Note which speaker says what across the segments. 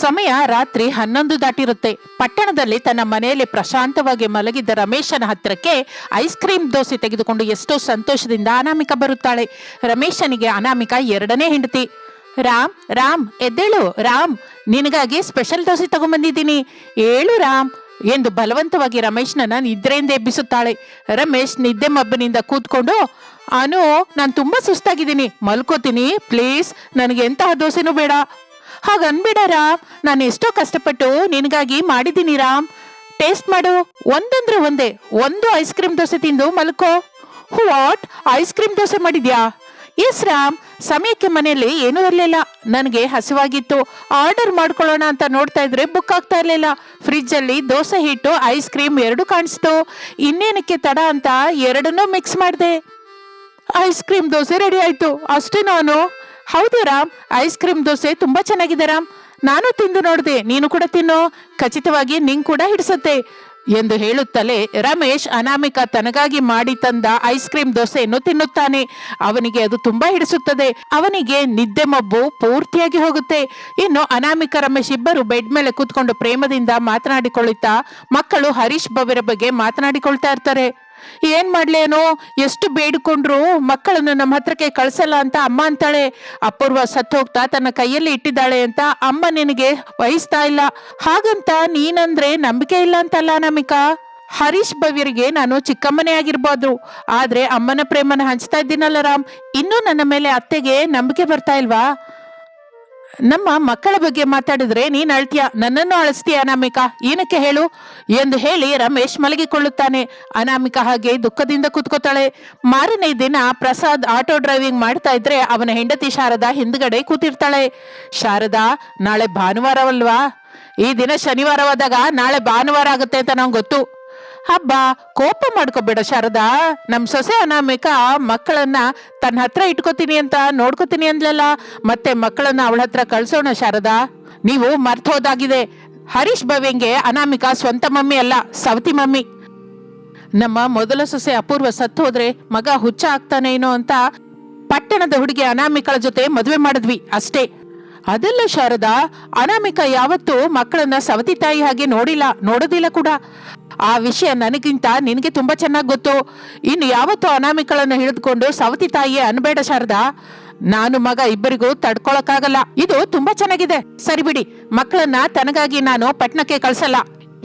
Speaker 1: ಸಮಯ ರಾತ್ರಿ ಹನ್ನೊಂದು ದಾಟಿರುತ್ತೆ. ಪಟ್ಟಣದಲ್ಲಿ ತನ್ನ ಮನೆಯಲ್ಲಿ ಪ್ರಶಾಂತವಾಗಿ ಮಲಗಿದ್ದ ರಮೇಶನ ಹತ್ತಿರಕ್ಕೆ ಐಸ್ ಕ್ರೀಮ್ ದೋಸೆ ತೆಗೆದುಕೊಂಡು ಎಷ್ಟೋ ಸಂತೋಷದಿಂದ ಅನಾಮಿಕ ಬರುತ್ತಾಳೆ. ರಮೇಶನಿಗೆ ಅನಾಮಿಕ ಎರಡನೇ ಹೆಂಡತಿ. ರಾಮ್ ರಾಮ್, ಎದ್ದೇಳು, ರಾಮ್, ನಿನಗಾಗಿ ಸ್ಪೆಷಲ್ ದೋಸೆ ತಗೊಂಬಂದಿದ್ದೀನಿ. ಏಳು, ರಾಮ್ ಎಂದು ಬಲವಂತವಾಗಿ ರಮೇಶ್ನನ್ನ ನಿದ್ರೆಯಿಂದ ಎಬ್ಬಿಸುತ್ತಾಳೆ. ರಮೇಶ್ ನಿದ್ದೆ ಮಬ್ಬನಿಂದ ಕೂತ್ಕೊಂಡು, ಅನು, ನಾನು ತುಂಬಾ ಸುಸ್ತಾಗಿದ್ದೀನಿ. ಮಲ್ಕೋತೀನಿ, ಪ್ಲೀಸ್, ನನಗೆ ಎಂತಹ ದೋಸೆನೂ ಬೇಡ. ಹಾಗನ್ಬೇಡ ರಾಮ್ ನಾನು ಎಷ್ಟೋ ಕಷ್ಟಪಟ್ಟು ನಿನಗಾಗಿ ಮಾಡಿದ್ದೀನಿ ರಾಮ್ ಟೇಸ್ಟ್ ಮಾಡು. ಒಂದಂದ್ರೆ ಒಂದೇ. ಒಂದು ಐಸ್ ಕ್ರೀಮ್ ದೋಸೆ ತಿಂದು ಮಲ್ಕೋ. ವಾಟ್? ಐಸ್ ಕ್ರೀಮ್ ದೋಸೆ ಮಾಡಿದ್ಯಾ? ಎಸ್ ರಾಮ್. ಸಮಯಕ್ಕೆ ಮನೆಯಲ್ಲಿ ಏನೂ ಇರಲಿಲ್ಲ. ನನಗೆ ಹಸಿವಾಗಿತ್ತು. ಆರ್ಡರ್ ಮಾಡ್ಕೊಳ್ಳೋಣ ಅಂತ ನೋಡ್ತಾ ಇದ್ರೆ ಬುಕ್ ಆಗ್ತಾ ಇರಲಿಲ್ಲ. ಫ್ರಿಜ್ಜಲ್ಲಿ ದೋಸೆ ಹಿಟ್ಟು, ಐಸ್ ಕ್ರೀಮ್ ಎರಡು ಕಾಣಿಸ್ತು. ಇನ್ನೇನಕ್ಕೆ ತಡ ಅಂತ ಎರಡನ್ನೂ ಮಿಕ್ಸ್ ಮಾಡಿದೆ. ಐಸ್ ಕ್ರೀಮ್ ದೋಸೆ ರೆಡಿ ಆಯ್ತು. ಅಷ್ಟೇ ನಾನು. ಹೌದು ರಾಮ್ ಐಸ್ ಕ್ರೀಮ್ ದೋಸೆ ತುಂಬಾ ಚೆನ್ನಾಗಿದೆ ರಾಮ್. ನಾನು ತಿಂದು ನೋಡಿದೆ, ನೀನು ಕೂಡ ತಿನ್ನು. ಖಚಿತವಾಗಿ ನಿಂಗ್ ಕೂಡ ಹಿಡಿಸುತ್ತೆ ಎಂದು ಹೇಳುತ್ತಲೇ ರಮೇಶ್ ಅನಾಮಿಕ ತನಗಾಗಿ ಮಾಡಿ ತಂದ ಐಸ್ ಕ್ರೀಮ್ ದೋಸೆಯನ್ನು ತಿನ್ನುತ್ತಾನೆ. ಅವನಿಗೆ ಅದು ತುಂಬಾ ಹಿಡಿಸುತ್ತದೆ. ಅವನಿಗೆ ನಿದ್ದೆ ಮಬ್ಬು ಪೂರ್ತಿಯಾಗಿ ಹೋಗುತ್ತೆ. ಇನ್ನು ಅನಾಮಿಕ ರಮೇಶ್ ಇಬ್ಬರು ಬೆಡ್ ಮೇಲೆ ಕೂತ್ಕೊಂಡು ಪ್ರೇಮದಿಂದ ಮಾತನಾಡಿಕೊಳ್ಳುತ್ತಾ ಮಕ್ಕಳು ಹರೀಶ್ ಭವ್ಯರ ಬಗ್ಗೆ ಮಾತನಾಡಿಕೊಳ್ತಾ ಇರ್ತಾರೆ. ಏನ್ ಮಾಡ್ಲೇನೋ? ಎಷ್ಟು ಬೇಡಿಕೊಂಡ್ರು ಮಕ್ಕಳನ್ನು ನಮ್ಮ ಹತ್ರಕ್ಕೆ ಕಳ್ಸಲ್ಲ ಅಂತ ಅಮ್ಮ ಅಂತಾಳೆ. ಅಪೂರ್ವ ಸತ್ತು ಹೋಗ್ತಾ ತನ್ನ ಕೈಯಲ್ಲಿ ಇಟ್ಟಿದ್ದಾಳೆ ಅಂತ ಅಮ್ಮ ನಿನಗೆ ವಹಿಸ್ತಾ ಇಲ್ಲ. ಹಾಗಂತ ನೀನಂದ್ರೆ ನಂಬಿಕೆ ಇಲ್ಲ ಅಂತಲ್ಲ ನಮಿಕಾ? ಹರೀಶ್ ಭವ್ಯರಿಗೆ ನಾನು ಚಿಕ್ಕಮ್ಮನೇ ಆಗಿರ್ಬೋದು. ಆದ್ರೆ ಅಮ್ಮನ ಪ್ರೇಮನ ಹಂಚ್ತಾ ಇದ್ದೀನಲ್ಲ ರಾಮ್. ಇನ್ನೂ ನನ್ನ ಮೇಲೆ ಅತ್ತೆಗೆ ನಂಬಿಕೆ ಬರ್ತಾ ಇಲ್ವಾ? ನಮ್ಮ ಮಕ್ಕಳ ಬಗ್ಗೆ ಮಾತಾಡಿದ್ರೆ ನೀನ್ ಅಳ್ತೀಯ? ನನ್ನನ್ನು ಅಳಿಸ್ತೀಯ ಅನಾಮಿಕಾ? ಏನಕ್ಕೆ ಹೇಳು? ಎಂದು ಹೇಳಿ ರಮೇಶ್ ಮಲಗಿಕೊಳ್ಳುತ್ತಾನೆ. ಅನಾಮಿಕಾ ಹಾಗೆ ದುಃಖದಿಂದ ಕೂತ್ಕೋತಾಳೆ. ಮಾರನೇ ದಿನ ಪ್ರಸಾದ್ ಆಟೋ ಡ್ರೈವಿಂಗ್ ಮಾಡ್ತಾ ಇದ್ರೆ ಅವನ ಹೆಂಡತಿ ಶಾರದಾ ಹಿಂದ್ಗಡೆ ಕೂತಿರ್ತಾಳೆ. ಶಾರದಾ, ನಾಳೆ ಭಾನುವಾರವಲ್ವಾ? ಈ ದಿನ ಶನಿವಾರವಾದಾಗ ನಾಳೆ ಭಾನುವಾರ ಆಗುತ್ತೆ ಅಂತ ನಂಗೆ ಗೊತ್ತು. ಹಬ್ಬ ಕೋಪ ಮಾಡ್ಕೋಬೇಡ ಶಾರದಾ. ನಮ್ ಸೊಸೆ ಅನಾಮಿಕ ಮಕ್ಕಳನ್ನ ತನ್ನ ಹತ್ರ ಇಟ್ಕೋತೀನಿ ಅಂತ ನೋಡ್ಕೋತೀನಿ ಅಂದ್ಲಲ್ಲ, ಮತ್ತೆ ಮಕ್ಕಳನ್ನ ಅವಳ ಹತ್ರ ಕಳ್ಸೋಣ ಶಾರದಾ. ನೀವು ಮರ್ತೋದಾಗಿದೆ. ಹರೀಶ್ ಭವ್ಯಂಗೆ ಅನಾಮಿಕ ಸ್ವಂತ ಮಮ್ಮಿ ಅಲ್ಲ, ಸವತಿ ಮಮ್ಮಿ. ನಮ್ಮ ಮೊದಲ ಸೊಸೆ ಅಪೂರ್ವ ಸತ್ತು ಹೋದ್ರೆ ಮಗ ಹುಚ್ಚ ಆಗ್ತಾನೇನೋ ಅಂತ ಪಟ್ಟಣದ ಹುಡುಗಿ ಅನಾಮಿಕಳ ಜೊತೆ ಮದುವೆ ಮಾಡಿದ್ವಿ ಅಷ್ಟೇ. ಅದಲ್ಲ ಶಾರದಾ, ಅನಾಮಿಕ ಯಾವತ್ತೂ ಮಕ್ಕಳನ್ನ ಸವತಿ ತಾಯಿ ಹಾಗೆ ನೋಡಿಲ್ಲ, ನೋಡೋದಿಲ್ಲ ಕೂಡ. ಆ ವಿಷಯ ನನಗಿಂತ ನಿನಗೆ ತುಂಬಾ ಚೆನ್ನಾಗಿ ಗೊತ್ತು. ಇನ್ನು ಯಾವತ್ತೂ ಅನಾಮಿಕಳನ್ನು ಹಿಡಿದುಕೊಂಡು ಸವತಿ ತಾಯಿಯೇ ಅನ್ಬೇಡ ಶಾರದಾ. ನಾನು ಮಗ ಇಬ್ಬರಿಗೂ ತಡ್ಕೊಳಕ್ಕಾಗಲ್ಲ. ಇದು ತುಂಬಾ ಚೆನ್ನಾಗಿದೆ. ಸರಿ ಬಿಡಿ, ಮಕ್ಕಳನ್ನ ತನಗಾಗಿ ನಾನು ಪಟ್ಣಕ್ಕೆ ಕಳ್ಸಲ್ಲ.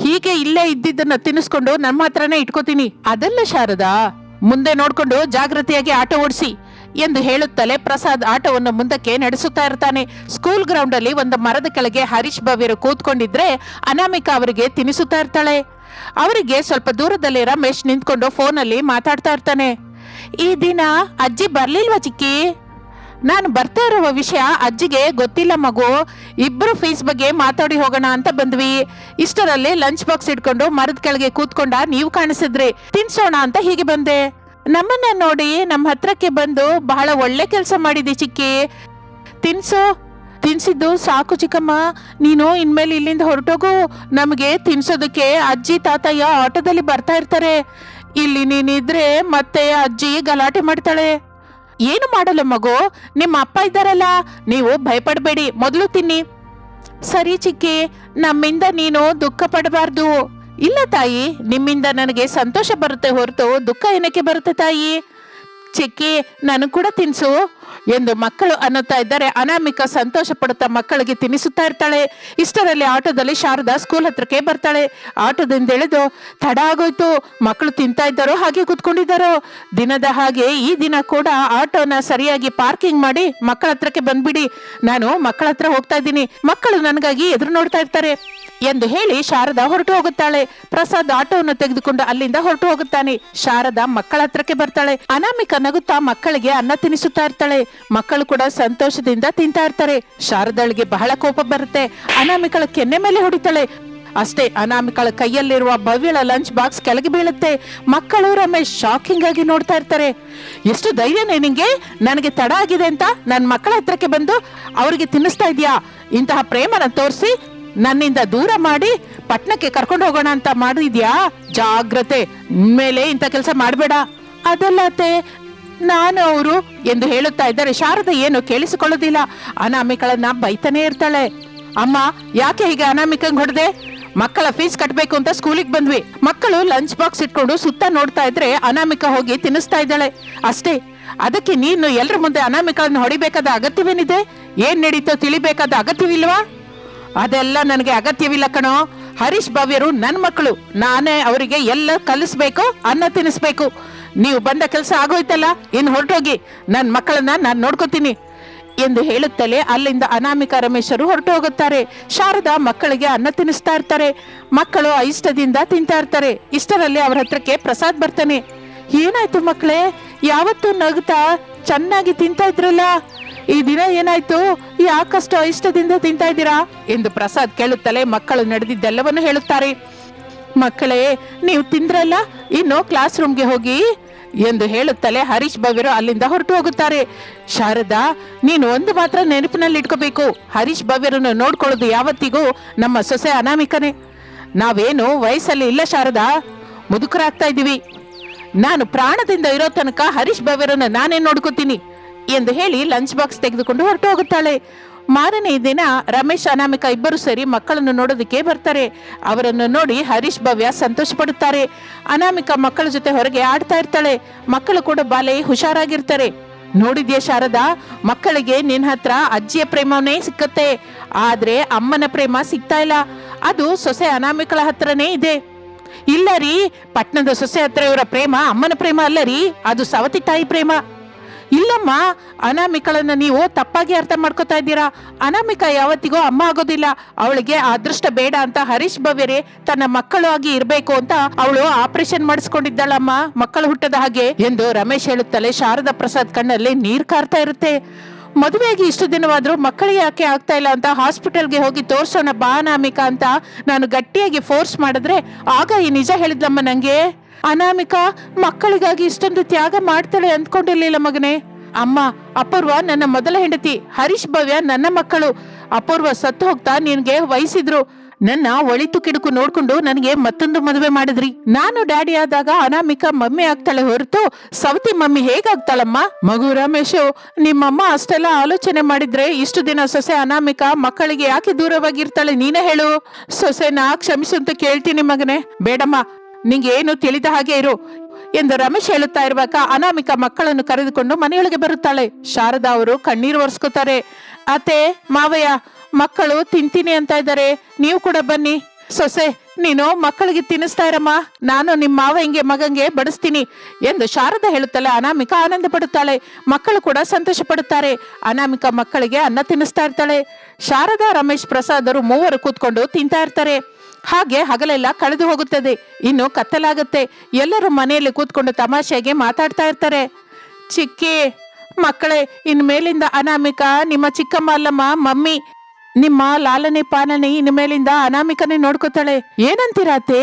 Speaker 1: ಹೀಗೆ ಇಲ್ಲೇ ಇದ್ದಿದ್ದನ್ನ ತಿನ್ನಿಸ್ಕೊಂಡು ನಮ್ಮ ಹತ್ರನೇ ಇಟ್ಕೋತೀನಿ. ಅದಲ್ಲ ಶಾರದಾ, ಮುಂದೆ ನೋಡ್ಕೊಂಡು ಜಾಗೃತಿಯಾಗಿ ಆಟೋ ಓಡಿಸಿ. ಎಂದು ಹೇಳುತ್ತಲೇ ಪ್ರಸಾದ್ ಆಟವನ್ನು ಮುಂದಕ್ಕೆ ನಡೆಸುತ್ತಾ ಇರ್ತಾನೆ. ಸ್ಕೂಲ್ ಗ್ರೌಂಡ್ ಅಲ್ಲಿ ಒಂದು ಮರದ ಕೆಳಗೆ ಹರೀಶ್ ಭವ್ಯರು ಕೂತ್ಕೊಂಡಿದ್ರೆ ಅನಾಮಿಕಾ ಅವರಿಗೆ ತಿನಿಸುತ್ತಾ ಇರ್ತಾಳೆ. ಅವರಿಗೆ ಸ್ವಲ್ಪ ದೂರದಲ್ಲಿ ರಮೇಶ್ ನಿಂತ್ಕೊಂಡು ಫೋನಲ್ಲಿ ಮಾತಾಡ್ತಾ ಇರ್ತಾನೆ. ಈ ದಿನ ಅಜ್ಜಿ ಬರ್ಲಿಲ್ವಾ ಚಿಕ್ಕಿ? ನಾನು ಬರ್ತಾ ಇರುವ ವಿಷಯ ಅಜ್ಜಿಗೆ ಗೊತ್ತಿಲ್ಲ ಮಗು. ಇಬ್ರು ಫೀಸ್ ಬಗ್ಗೆ ಮಾತಾಡಿ ಹೋಗೋಣ ಅಂತ ಬಂದ್ವಿ. ಇಷ್ಟರಲ್ಲಿ ಲಂಚ್ ಬಾಕ್ಸ್ ಇಟ್ಕೊಂಡು ಮರದ ಕೆಳಗೆ ಕೂತ್ಕೊಂಡ ನೀವು ಕಾಣಿಸಿದ್ರಿ. ತಿನ್ಸೋಣ ಅಂತ ಹೀಗೆ ಬಂದೆ. ನಮ್ಮನ್ನ ನೋಡಿ ನಮ್ಮ ಹತ್ರಕ್ಕೆ ಬಂದು ಬಹಳ ಒಳ್ಳೆ ಕೆಲಸ ಮಾಡಿದಿ ಚಿಕ್ಕಿ. ತಿನ್ಸು, ತಿನ್ಸಿದ್ದು ಸಾಕು ಚಿಕ್ಕಮ್ಮ. ನೀನು ಇನ್ಮೇಲೆ ಇಲ್ಲಿಂದ ಹೊರಟೋಗು. ನಮಗೆ ತಿನ್ಸೋದಕ್ಕೆ ಅಜ್ಜಿ, ತಾತಯ್ಯ ಆಟೋದಲ್ಲಿ ಬರ್ತಾ ಇರ್ತಾರೆ. ಇಲ್ಲಿ ನೀನಿದ್ರೆ ಮತ್ತೆ ಅಜ್ಜಿ ಗಲಾಟೆ ಮಾಡ್ತಾಳೆ. ಏನು ಮಾಡಲ್ಲ ಮಗು? ನಿಮ್ಮ ಅಪ್ಪ ಇದ್ದಾರಲ್ಲ, ನೀವು ಭಯಪಡಬೇಡಿ. ಮೊದಲು ತಿನ್ನಿ. ಸರಿ ಚಿಕ್ಕಿ, ನಮ್ಮಿಂದ ನೀನು ದುಃಖ ಪಡಬಾರ್ದು. ಇಲ್ಲ ತಾಯಿ, ನಿಮ್ಮಿಂದ ನನಗೆ ಸಂತೋಷ ಬರುತ್ತೆ ಹೊರತು ದುಃಖ ಏನಕ್ಕೆ ಬರುತ್ತೆ ತಾಯಿ? ಚಿಕ್ಕಿ, ನಾನು ಕೂಡ ತಿನ್ಸು ಎಂದು ಮಕ್ಕಳು ಅನ್ನುತ್ತಾ ಇದ್ದಾರೆ. ಅನಾಮಿಕ ಸಂತೋಷ ಪಡುತ್ತಾ ಮಕ್ಕಳಿಗೆ ತಿನ್ನಿಸುತ್ತಾ ಇರ್ತಾಳೆ. ಇಷ್ಟರಲ್ಲಿ ಆಟೋದಲ್ಲಿ ಶಾರದಾ ಸ್ಕೂಲ್ ಹತ್ರಕ್ಕೆ ಬರ್ತಾಳೆ. ಆಟೋದಿಂದ ಎಳೆದು ತಡ ಆಗೋಯ್ತು. ಮಕ್ಕಳು ತಿಂತಾ ಇದ್ದಾರೋ, ಹಾಗೆ ಕೂತ್ಕೊಂಡಿದ್ದಾರೋ. ದಿನದ ಹಾಗೆ ಈ ದಿನ ಕೂಡ ಆಟೋನ ಸರಿಯಾಗಿ ಪಾರ್ಕಿಂಗ್ ಮಾಡಿ ಮಕ್ಕಳ ಹತ್ರಕ್ಕೆ ಬಂದ್ಬಿಡಿ. ನಾನು ಮಕ್ಕಳ ಹತ್ರ ಹೋಗ್ತಾ ಇದ್ದೀನಿ. ಮಕ್ಕಳು ನನಗಾಗಿ ಎದುರು ನೋಡ್ತಾ ಇರ್ತಾರೆ. ಎಂದು ಹೇಳಿ ಶಾರದಾ ಹೊರಟು ಹೋಗುತ್ತಾಳೆ. ಪ್ರಸಾದ್ ಆಟೋವನ್ನು ತೆಗೆದುಕೊಂಡು ಅಲ್ಲಿಂದ ಹೊರಟು ಹೋಗುತ್ತಾನೆ. ಶಾರದಾ ಮಕ್ಕಳ ಹತ್ರಕ್ಕೆ ಬರ್ತಾಳೆ. ಅನಾಮಿಕ ನಗುತ್ತಾ ಮಕ್ಕಳಿಗೆ ಅನ್ನ ತಿನ್ನಿಸುತ್ತಾ ಇರ್ತಾಳೆ. ಮಕ್ಕಳು ಕೂಡ ಸಂತೋಷದಿಂದ ತಿಂತಾ ಇರ್ತಾರೆ. ಶಾರದಾಳಿಗೆ ಬಹಳ ಕೋಪ ಬರುತ್ತೆ. ಅನಾಮಿಕಳ ಕೆನ್ನೆ ಮೇಲೆ ಹೊಡಿತಾಳೆ. ಅಷ್ಟೇ ಅನಾಮಿಕಳ ಕೈಯಲ್ಲಿರುವ ಭವ್ಯಳ ಲಂಚ್ ಬಾಕ್ಸ್ ಕೆಳಗೆ ಬೀಳುತ್ತೆ. ಮಕ್ಕಳು ರಮೇಶ್ ಶಾಕಿಂಗ್ ಆಗಿ ನೋಡ್ತಾ ಇರ್ತಾರೆ. ಎಷ್ಟು ಧೈರ್ಯನೇ ನಿಂಗೆ? ನನಗೆ ತಡ ಆಗಿದೆ ಅಂತ ನನ್ನ ಮಕ್ಕಳ ಹತ್ರಕ್ಕೆ ಬಂದು ಅವರಿಗೆ ತಿನ್ನಿಸ್ತಾ ಇದೆಯಾ? ಇಂತಹ ಪ್ರೇಮನ ತೋರಿಸಿ ನನ್ನಿಂದ ದೂರ ಮಾಡಿ ಪಟ್ನಕ್ಕೆ ಕರ್ಕೊಂಡು ಹೋಗೋಣ ಅಂತ ಮಾಡಿದ್ಯಾ? ಜಾಗ್ರತೆ. ಮೇಲೆ ಇಂಥ ಕೆಲಸ ಮಾಡಬೇಡ. ಅದಲ್ಲತೆ ನಾನು ಅವರು ಎಂದು ಹೇಳುತ್ತಾ ಇದ್ದಾರೆ ಶಾರದ ಏನು ಕೇಳಿಸಿಕೊಳ್ಳೋದಿಲ್ಲ. ಅನಾಮಿಕಳನ್ನ ಬೈತಾನೆ ಇರ್ತಾಳೆ. ಅಮ್ಮ, ಯಾಕೆ ಹೀಗೆ ಅನಾಮಿಕಂಗ್ ಹೊಡೆದೆ? ಮಕ್ಕಳ ಫೀಸ್ ಕಟ್ಟಬೇಕು ಅಂತ ಸ್ಕೂಲಿಗೆ ಬಂದ್ವಿ. ಮಕ್ಕಳು ಲಂಚ್ ಬಾಕ್ಸ್ ಇಟ್ಕೊಂಡು ಸುತ್ತ ನೋಡ್ತಾ ಇದ್ರೆ ಅನಾಮಿಕ ಹೋಗಿ ತಿನ್ನಿಸ್ತಾ ಇದ್ದಾಳೆ. ಅಷ್ಟೇ, ಅದಕ್ಕೆ ನೀನು ಎಲ್ಲರ ಮುಂದೆ ಅನಾಮಿಕಳನ್ನು ಹೊಡಿಬೇಕಾದ ಅಗತ್ಯವೇನಿದೆ? ಏನ್ ನಡೀತೋ ತಿಳಿಬೇಕಾದ ಅಗತ್ಯವಿಲ್ವಾ? ಅದೆಲ್ಲ ನನಗೆ ಅಗತ್ಯವಿಲ್ಲ ಕಣೋ. ಹರೀಶ್ ಭವ್ಯರು ನನ್ನ ಮಕ್ಕಳು. ನಾನೇ ಅವರಿಗೆ ಎಲ್ಲ ಕಲಿಸ್ಬೇಕು, ಅನ್ನ ತಿನ್ನಿಸ್ಬೇಕು ನೀವು ಬಂದ ಕೆಲಸ ಆಗೋಯ್ತಲ್ಲ? ಇನ್ನು ಹೊರಟೋಗಿ. ನನ್ನ ಮಕ್ಕಳನ್ನ ನಾನು ನೋಡ್ಕೋತೀನಿ. ಎಂದು ಹೇಳುತ್ತಲೇ ಅಲ್ಲಿಂದ ಅನಾಮಿಕ ರಮೇಶರು ಹೊರಟು ಹೋಗುತ್ತಾರೆ ಶಾರದಾ ಮಕ್ಕಳಿಗೆ ಅನ್ನ ತಿನ್ನಿಸ್ತಾ ಇರ್ತಾರೆ. ಮಕ್ಕಳು ಇಷ್ಟದಿಂದ ತಿಂತಾ ಇರ್ತಾರೆ. ಇಷ್ಟರಲ್ಲಿ ಅವ್ರ ಹತ್ರಕ್ಕೆ ಪ್ರಸಾದ್ ಬರ್ತಾನೆ. ಏನಾಯ್ತು ಮಕ್ಕಳೇ? ಯಾವತ್ತೂ ನಗ್ತಾ ಚೆನ್ನಾಗಿ ತಿಂತಾ ಇದ್ರಲ್ಲ? ಈ ದಿನ ಏನಾಯ್ತು? ಯಾಕಷ್ಟು ಇಷ್ಟದಿಂದ ತಿಂತಾ ಇದ್ದೀರಾ? ಎಂದು ಪ್ರಸಾದ್ ಕೇಳುತ್ತಲೇ ಮಕ್ಕಳು ನಡೆದಿದ್ದೆಲ್ಲವನ್ನು ಹೇಳುತ್ತಾರೆ. ಮಕ್ಕಳೇ, ನೀವು ತಿಂದ್ರಲ್ಲ? ಇನ್ನು ಕ್ಲಾಸ್ ರೂಮ್ಗೆ ಹೋಗಿ? ಎಂದು ಹೇಳುತ್ತಲೇ ಹರೀಶ್ ಭವ್ಯರು ಅಲ್ಲಿಂದ ಹೊರಟು ಹೋಗುತ್ತಾರೆ. ಶಾರದಾ, ನೀನು ಒಂದು ಮಾತ್ರ ನೆನಪಿನಲ್ಲಿ ಇಟ್ಕೋಬೇಕು ಹರೀಶ್ ಭವ್ಯರನ್ನು ನೋಡ್ಕೊಳ್ಳೋದು ಯಾವತ್ತಿಗೂ ನಮ್ಮ ಸೊಸೆ ಅನಾಮಿಕನೇ. ನಾವೇನು ವಯಸ್ಸಲ್ಲಿ ಇಲ್ಲ ಶಾರದಾ? ಮುದುಕರಾಗ್ತಾ ಇದ್ದೀವಿ. ನಾನು ಪ್ರಾಣದಿಂದ ಇರೋ ತನಕ ಹರೀಶ್ ಭವ್ಯರನ್ನು ನಾನೇ ನೋಡ್ಕೋತೀನಿ. ಎಂದು ಹೇಳಿ ಲಂಚ್ ಬಾಕ್ಸ್ ತೆಗೆದುಕೊಂಡು ಹೊರಟು ಹೋಗುತ್ತಾಳೆ. ಮಾರನೇ ದಿನ ರಮೇಶ್, ಅನಾಮಿಕ ಇಬ್ಬರು ಸೇರಿ ಮಕ್ಕಳನ್ನು ನೋಡೋದಕ್ಕೆ ಬರ್ತಾರೆ. ಅವರನ್ನು ನೋಡಿ ಹರೀಶ್, ಭವ್ಯ ಸಂತೋಷ ಪಡುತ್ತಾರೆ ಅನಾಮಿಕ ಮಕ್ಕಳ ಜೊತೆ ಹೊರಗೆ ಆಡ್ತಾ ಇರ್ತಾಳೆ. ಮಕ್ಕಳು ಕೂಡ ಬಾಲೆ ಹುಷಾರಾಗಿರ್ತಾರೆ. ನೋಡಿದ್ಯಾ ಶಾರದಾ, ಮಕ್ಕಳಿಗೆ ನಿನ್ನ ಹತ್ರ ಅಜ್ಜಿಯ ಪ್ರೇಮವೇ ಸಿಕ್ಕತ್ತೆ. ಆದ್ರೆ ಅಮ್ಮನ ಪ್ರೇಮ ಸಿಗ್ತಾ ಇಲ್ಲ. ಅದು ಸೊಸೆ ಅನಾಮಿಕಳ ಹತ್ರನೇ ಇದೆ. ಇಲ್ಲ ರೀ ಪಟ್ಟಣದ ಸೊಸೆ ಹತ್ರ ಇವರ ಪ್ರೇಮ ಅಮ್ಮನ ಪ್ರೇಮ ಅಲ್ಲ ರೀ. ಅದು ಸವತಿ ತಾಯಿ ಪ್ರೇಮ. ಇಲ್ಲಮ್ಮ, ಅನಾಮಿಕಳನ್ನ ನೀವು ತಪ್ಪಾಗಿ ಅರ್ಥ ಮಾಡ್ಕೋತಾ ಇದ್ದೀರಾ? ಅನಾಮಿಕ ಯಾವತ್ತಿಗೂ ಅಮ್ಮ ಆಗೋದಿಲ್ಲ. ಅವಳಿಗೆ ಅದೃಷ್ಟ ಬೇಡ ಅಂತ ಹರೀಶ್ ಭವ್ಯರೇ ತನ್ನ ಮಕ್ಕಳು ಆಗಿ ಇರಬೇಕು ಅಂತ ಅವಳು ಆಪರೇಷನ್ ಮಾಡಿಸ್ಕೊಂಡಿದ್ದಾಳಮ್ಮ. ಮಕ್ಕಳು ಹುಟ್ಟದ ಹಾಗೆ ಎಂದು ರಮೇಶ್ ಹೇಳುತ್ತಲೇ ಶಾರದಾ ಪ್ರಸಾದ್ ಕಣ್ಣಲ್ಲಿ ನೀರ್ ಕಾರ್ತಾ ಇರುತ್ತೆ. ಮದುವೆಯಾಗಿ ಇಷ್ಟು ದಿನವಾದ್ರೂ ಮಕ್ಕಳಿಗೆ ಯಾಕೆ ಆಗ್ತಾ ಇಲ್ಲ ಅಂತ ಹಾಸ್ಪಿಟಲ್ಗೆ ಹೋಗಿ ತೋರ್ಸೋಣ ಬಾ ಅನಾಮಿಕ ಅಂತ ನಾನು ಗಟ್ಟಿಯಾಗಿ ಫೋರ್ಸ್ ಮಾಡಿದ್ರೆ ಆಗ ಈ ನಿಜ ಹೇಳಿದ್ಲಮ್ಮ ನಂಗೆ. ಅನಾಮಿಕ ಮಕ್ಕಳಿಗಾಗಿ ಇಷ್ಟೊಂದು ತ್ಯಾಗ ಮಾಡ್ತಾಳೆ ಅಂದ್ಕೊಂಡಿರ್ಲಿಲ್ಲ ಮಗನೇ. ಅಮ್ಮ, ಅಪೂರ್ವ ನನ್ನ ಮೊದಲ ಹೆಂಡತಿ ಹರೀಶ್ ಭವ್ಯ ನನ್ನ ಮಕ್ಕಳು. ಅಪೂರ್ವ ಸತ್ತು ಹೋಗ್ತಾ ನಿನ್ಗೆ ವಹಿಸಿದ್ರು. ನನ್ನ ಒಳಿತು ಕಿಡುಕು ನೋಡ್ಕೊಂಡು ನನಗೆ ಮತ್ತೊಂದು ಮದುವೆ ಮಾಡಿದ್ರಿ. ನಾನು ಡ್ಯಾಡಿ ಆದಾಗ ಅನಾಮಿಕ ಮಮ್ಮಿ ಆಗ್ತಾಳೆ ಹೊರತು ಸವತಿ ಮಮ್ಮಿ ಹೇಗಾಗ್ತಾಳಮ್ಮ? ಮಗು ರಮೇಶು, ನಿಮ್ಮಮ್ಮ ಅಷ್ಟೆಲ್ಲ ಆಲೋಚನೆ ಮಾಡಿದ್ರೆ ಇಷ್ಟು ದಿನ ಸೊಸೆ ಅನಾಮಿಕ ಮಕ್ಕಳಿಗೆ ಯಾಕೆ ದೂರವಾಗಿರ್ತಾಳೆ ನೀನೇ ಹೇಳು. ಸೊಸೆನ ಕ್ಷಮಿಸು ಅಂತ ಕೇಳ್ತೀನಿ ಮಗನೇ. ಬೇಡಮ್ಮ ನಿಂಗೆ ಏನು ತಿಳಿದ ಹಾಗೆ ಇರು ಎಂದು ರಮೇಶ್ ಹೇಳುತ್ತಾ ಇರುವಾಗ ಅನಾಮಿಕ ಮಕ್ಕಳನ್ನು ಕರೆದುಕೊಂಡು ಮನೆಯೊಳಗೆ ಬರುತ್ತಾಳೆ. ಶಾರದಾ ಅವರು ಕಣ್ಣೀರು ಒರೆಸ್ಕೋತಾರೆ. ಅತ್ತೆ, ಮಾವಯ್ಯ, ಮಕ್ಕಳು ತಿಂತೀನಿ ಅಂತ ಇದ್ದಾರೆ. ನೀವು ಕೂಡ ಬನ್ನಿ. ಸೊಸೆ, ನೀನು ಮಕ್ಕಳಿಗೆ ತಿನ್ನಿಸ್ತಾ ಇರಮ್ಮ. ನಾನು ನಿಮ್ಮ ಮಾವ ಹಿಂಗೆ ಮಗಂಗೆ ಬಡಿಸ್ತೀನಿ ಎಂದು ಶಾರದಾ ಹೇಳುತ್ತಾಳೆ ಅನಾಮಿಕ ಆನಂದ ಪಡುತ್ತಾಳೆ. ಮಕ್ಕಳು ಕೂಡ ಸಂತೋಷ ಪಡುತ್ತಾರೆ. ಅನಾಮಿಕ ಮಕ್ಕಳಿಗೆ ಅನ್ನ ತಿನ್ನಿಸ್ತಾ ಇರ್ತಾಳೆ. ಶಾರದಾ, ರಮೇಶ್ ಪ್ರಸಾದರು ಮೂವರು ಕೂತ್ಕೊಂಡು ತಿಂತಾ ಇರ್ತಾರೆ. ಹಾಗೆ ಹಗಲೆಲ್ಲ ಕಳೆದು ಹೋಗುತ್ತದೆ. ಇನ್ನು ಕತ್ತಲಾಗುತ್ತೆ. ಎಲ್ಲರೂ ಮನೆಯಲ್ಲಿ ಕೂತ್ಕೊಂಡು ತಮಾಷೆಗೆ ಮಾತಾಡ್ತಾ ಇರ್ತಾರೆ. ಚಿಕ್ಕಿ, ಮಕ್ಕಳೇ, ಇನ್ ಮೇಲಿಂದ ಅನಾಮಿಕ, ನಿಮ್ಮ ಚಿಕ್ಕಮ್ಮ ಅಲ್ಲಮ್ಮ, ಮಮ್ಮಿ, ನಿಮ್ಮ ಲಾಲನೆ ಪಾಲನೆ ಇನ್ ಮೇಲಿಂದ ಅನಾಮಿಕನೇ ನೋಡ್ಕೋತಾಳೆ. ಏನಂತೀರಾತೆ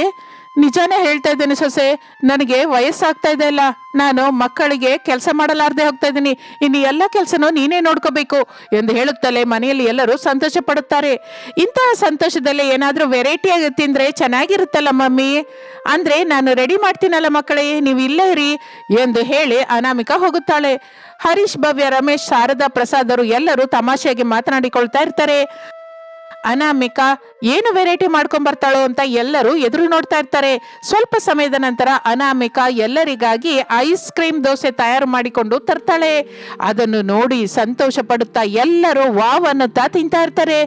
Speaker 1: ನಿಜಾನೇ ಹೇಳ್ತಾ ಇದ್ದೇನೆ ಸೊಸೆ, ನನಗೆ ವಯಸ್ಸಾಗ್ತಾ ಇದೆ ಅಲ್ಲ. ನಾನು ಮಕ್ಕಳಿಗೆ ಕೆಲಸ ಮಾಡಲಾರ್ದೆ ಹೋಗ್ತಾ ಇದ್ದೀನಿ. ಇನ್ನು ಎಲ್ಲ ಕೆಲಸನೂ ನೀನೇ ನೋಡ್ಕೋಬೇಕು ಎಂದು ಹೇಳುತ್ತಲೇ ಮನೆಯಲ್ಲಿ ಎಲ್ಲರೂ ಸಂತೋಷ ಪಡುತ್ತಾರೆ. ಇಂತಹ ಸಂತೋಷದಲ್ಲಿ ಏನಾದರೂ ವೆರೈಟಿಯಾಗಿ ತಿಂದರೆ ಚೆನ್ನಾಗಿರುತ್ತಲ್ಲ ಮಮ್ಮಿ? ಅಂದ್ರೆ ನಾನು ರೆಡಿ ಮಾಡ್ತೀನಲ್ಲ ಮಕ್ಕಳೇ, ನೀವು ಇಲ್ಲೇ ಇರಿ ಎಂದು ಹೇಳಿ ಅನಾಮಿಕ ಹೋಗುತ್ತಾಳೆ. ಹರೀಶ್, ಭವ್ಯ, ರಮೇಶ್, ಶಾರದಾ ಪ್ರಸಾದರು ಎಲ್ಲರೂ ತಮಾಷೆಯಾಗಿ ಮಾತನಾಡಿಕೊಳ್ತಾ ಇರ್ತಾರೆ. ಅನಾಮಿಕ ಏನು ವೆರೈಟಿ ಮಾಡ್ಕೊಂಡ್ ಬರ್ತಾಳೋ ಅಂತ ಎಲ್ಲರೂ ಎದುರು ನೋಡ್ತಾ ಇರ್ತಾರೆ. ಸ್ವಲ್ಪ ಸಮಯದ ನಂತರ ಅನಾಮಿಕ ಎಲ್ಲರಿಗಾಗಿ ಐಸ್ ಕ್ರೀಮ್ ದೋಸೆ ತಯಾರು ಮಾಡಿಕೊಂಡು ತರ್ತಾಳೆ. ಅದನ್ನು ನೋಡಿ ಸಂತೋಷ ಪಡುತ್ತಾ ಎಲ್ಲರೂ ವಾವ್ ಅನ್ನುತ್ತಾ ತಿಂತಾ ಇರ್ತಾರೆ.